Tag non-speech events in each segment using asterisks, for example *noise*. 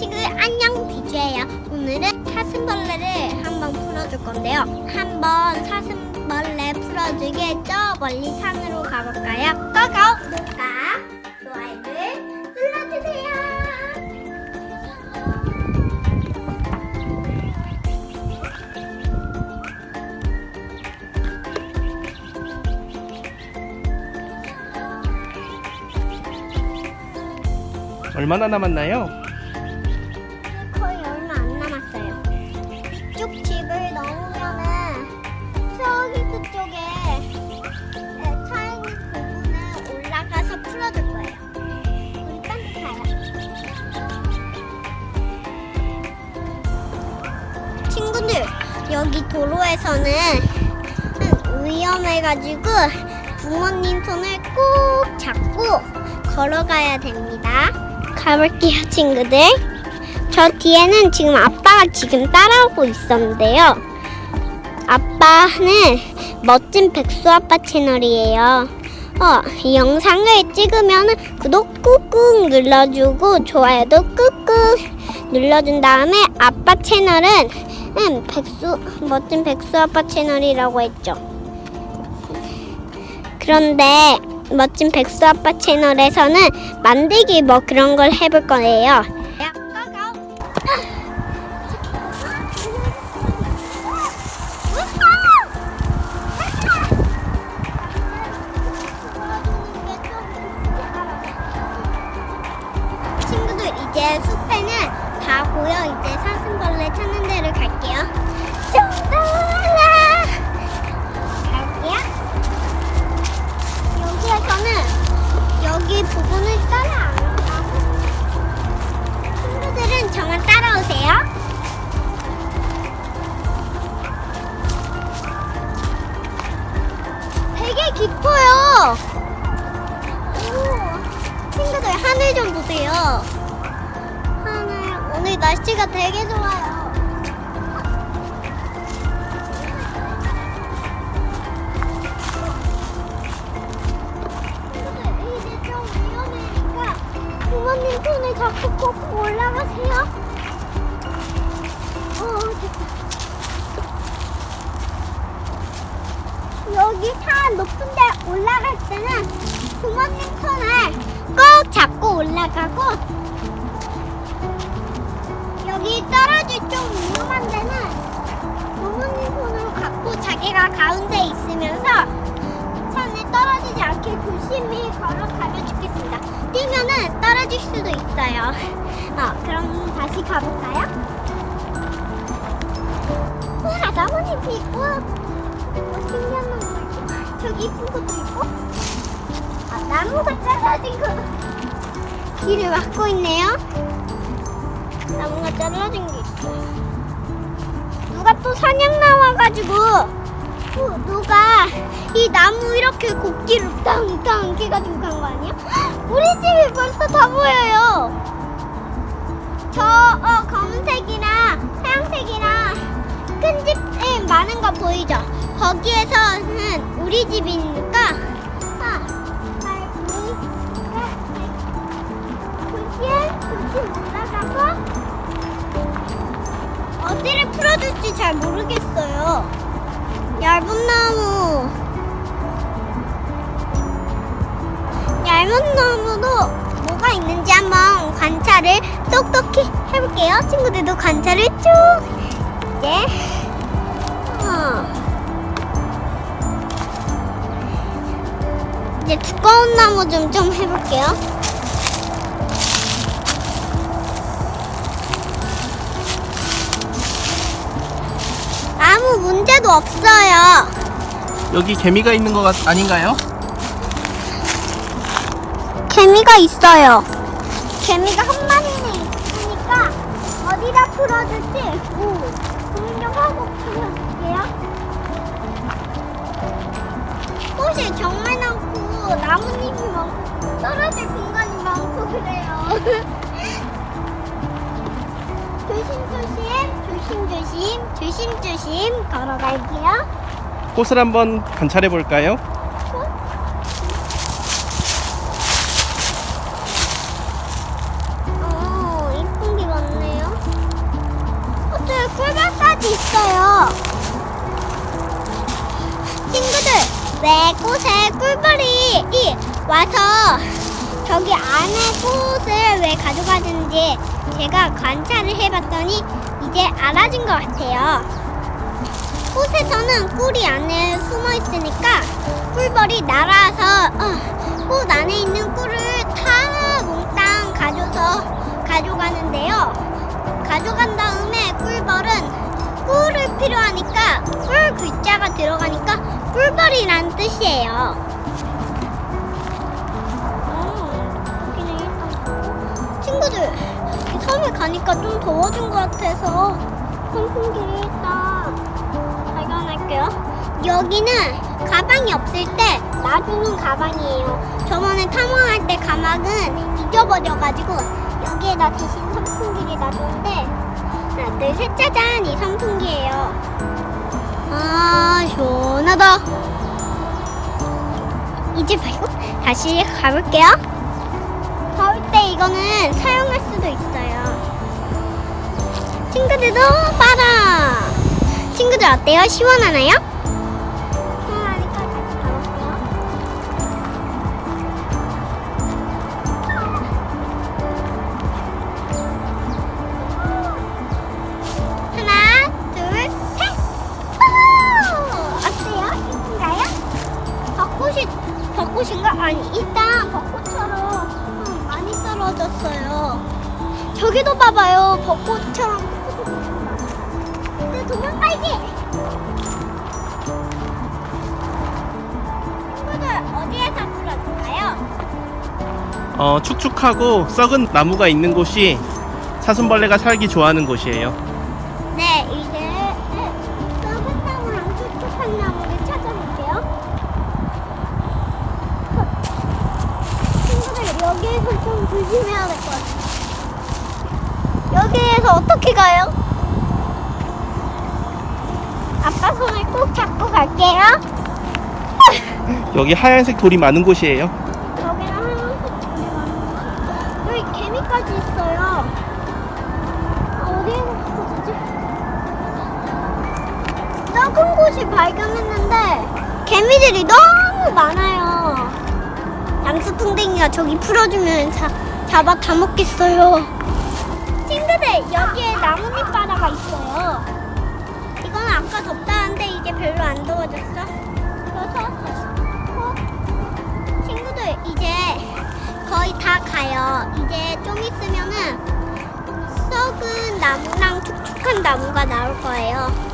친구들 안녕 비주예요. 오늘은 사슴벌레를 한번 풀어줄 건데요. 한번 사슴벌레 풀어주게 저 멀리 산으로 가볼까요? 고고! 구독과 좋아요를 눌러주세요. 얼마나 남았나요? 여기 도로에서는 음, 위험해가지고 부모님 손을 꼭 잡고 걸어가야 됩니다. 가볼게요, 친구들. 저 뒤에는 지금 아빠가 지금 따라오고 있었는데요. 아빠는 멋진 백수 아빠 채널이에요. 어, 이 영상을 찍으면 구독 꾹꾹 눌러주고 좋아요도 꾹꾹 눌러준 다음에 아빠 채널은 음, 백수 멋진 백수 아빠 채널이라고 했죠. 그런데 멋진 백수 아빠 채널에서는 만들기 뭐 그런 걸 해볼 거예요. 하늘 좀 보세요. 하늘 오늘 날씨가 되게 좋아요. 부모님 손을 잡고 꼭 올라가세요. 어, 됐다. 여기 산 높은 데 올라갈 때는 부모님 잡고 올라가고 여기 떨어질 좀 위험한 데는 부모님 손으로 갖고 자기가 가운데 있으면서 산에 떨어지지 않게 조심히 걸어가면 좋겠습니다. 뛰면은 떨어질 수도 있어요. 어, 그럼 다시 가볼까요? 우와, 나뭇잎이 있고, 뭐 신기한 나무 있고, 저기 이쁜 것도 있고, 아, 나무가 잘라진 거, 길을 막고 있네요. 나무가 잘라진 게 있어요. 누가 또 사냥 나와가지고, 어, 누가 이 나무 이렇게 곡기를 땅땅 깨가지고 간 거 아니야? *gasps* 우리 집이 벌써 다 보여요. 저 어, 검은색이랑 하얀색이랑 큰 집에 많은 거 보이죠? 거기에서는 우리 집이니까 올라가고 어디를 풀어줄지 잘 모르겠어요. 얇은 나무. 얇은 나무도 뭐가 있는지 한번 관찰을 똑똑히 해볼게요. 친구들도 관찰을 쭉 이제 어. 이제 두꺼운 나무 좀 좀 해볼게요. 아무 문제도 없어요. 여기 개미가 있는 것 같, 아닌가요? 개미가 있어요. 개미가 한 마리는 있으니까 어디다 풀어줄지 오, 고민 좀 하고 풀어줄게요. 꽃이 정말 많고 나뭇잎이 많고 떨어질 공간이 많고 그래요. *laughs* 조심조심 조심조심 걸어갈게요. 꽃을 한번 관찰해 볼까요? 어, 친구들, 왜 꽃에 꿀벌이 와서 저기 안에 꽃을 왜 가져가는지 제가 관찰을 해봤더니 이제 알아진 것 같아요. 꽃에서는 꿀이 안에 숨어 있으니까 꿀벌이 날아서 어, 꽃 안에 있는 꿀을 다 몽땅 가져서 가져가는데요. 가져간 다음에 꿀벌은 꿀을 필요하니까 꿀 글자가 들어가니까 꿀벌이라는 뜻이에요. 섬에 가니까 좀 더워진 것 같아서 선풍기를 일단 발견할게요. 여기는 가방이 없을 때 놔주는 가방이에요. 저번에 탐험할 때 가방은 잊어버려가지고 여기에다 대신 선풍기를 놔줬는데 하나 둘셋 짜잔 이 선풍기예요. 아 시원하다. 이제 말고 다시 가볼게요. 더울 때 이거는 친구들도 봐라. 친구들 어때요? 시원하나요? 시원하니까 다시 가볼게요. 하나, 둘, 셋. 우후! 어때요? 예쁜가요? 벚꽃이 벚꽃인가? 아니 일단 벚꽃처럼 음, 많이 떨어졌어요. 저기도 봐봐요. 벚꽃처럼. 근데 도망가야지. 친구들 어디에서 풀어줄까요? 어, 축축하고 썩은 나무가 있는 곳이 사슴벌레가 살기 좋아하는 곳이에요. 네, 이제 네, 썩은 나무랑 촉촉한 나무를 찾아볼게요. 친구들 여기에서 좀 조심해야 될 것 같아요. 여기에서 어떻게 가요? 아빠 손을 꼭 잡고 갈게요. 여기 하얀색 돌이 많은 곳이에요. 여기는 하얀색 돌이 많은 거. 여기 개미까지 있어요. 아, 어디에서 찾지? 썩은 곳이 발견했는데 개미들이 너무 많아요. 양수풍뎅이가 저기 풀어주면 자, 잡아 다 먹겠어요. 친구들 여기에 나뭇잎 바다가 있어요. 아까 덥다는데 이제 별로 안 더워졌어. 그래서 어? 친구들 이제 거의 다 가요. 이제 좀 있으면은 썩은 나무랑 촉촉한 나무가 나올 거예요.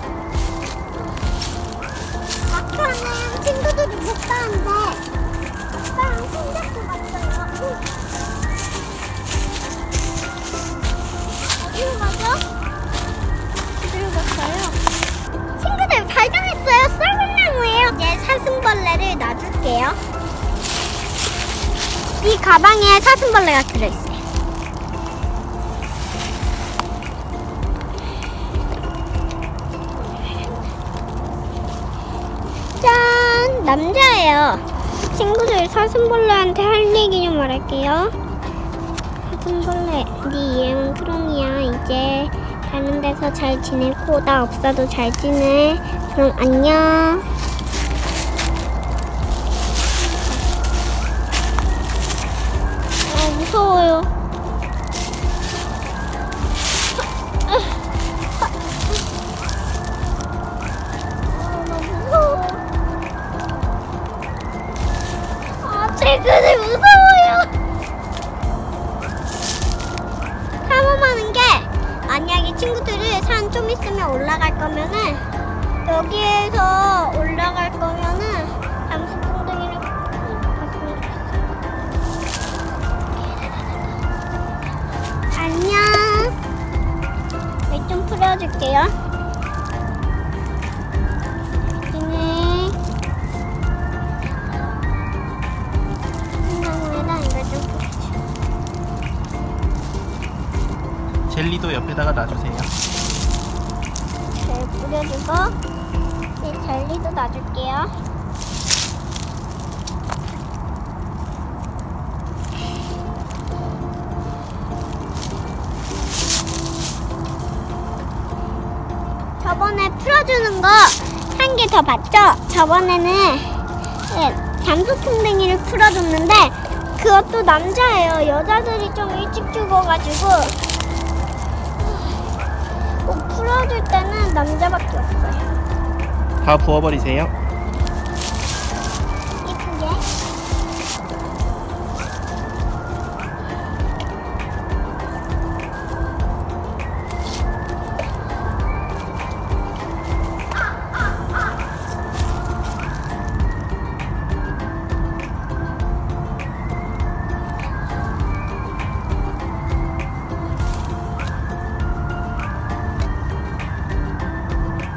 가방에 사슴벌레가 들어있어요. 짠! 남자예요. 친구들 사슴벌레한테 할 얘기 좀 말할게요. 사슴벌레, 네 이름은 크롱이야. 이제 다른 데서 잘 지내고 나 없어도 잘 지내. 그럼 안녕. 무서워요. 아, 나 무서워. 아, 무서워요. 탐험하는 게 만약에 친구들이 산 좀 있으면 올라갈 거면은 여기에서 올라갈 거면 네. 네. 좀 풀어줘. 젤리도 옆에다가 놔주세요. 잘 뿌려주고 이 젤리도 놔줄게요. 거 한 개 더 봤죠? 저번에는 네, 잠수풍뎅이를 풀어줬는데 그것도 남자예요. 여자들이 좀 일찍 죽어가지고 꼭 풀어줄 때는 남자밖에 없어요. 다 부어버리세요.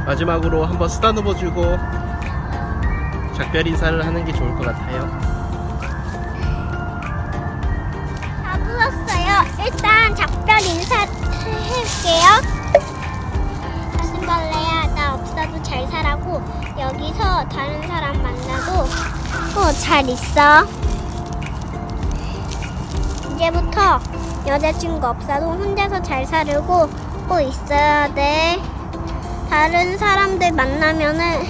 마지막으로 한번 쓰다듬어 주고 작별 인사를 하는 게 좋을 것 같아요. 다 불었어요. 일단 작별 인사 해볼게요. 사슴벌레야, 나 없어도 잘 살아고 여기서 다른 사람 만나도 어, 잘 있어. 이제부터 여자친구 없어도 혼자서 잘 살고 꼭 있어야 돼. 다른 사람들 만나면은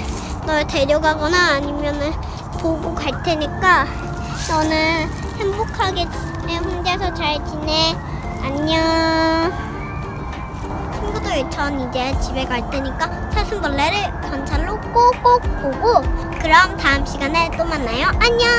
널 데려가거나 아니면은 보고 갈 테니까 너는 행복하게 혼자서 잘 지내. 안녕. 친구들, 전 이제 집에 갈 테니까 사슴벌레를 관찰로 꼭꼭 보고 그럼 다음 시간에 또 만나요. 안녕.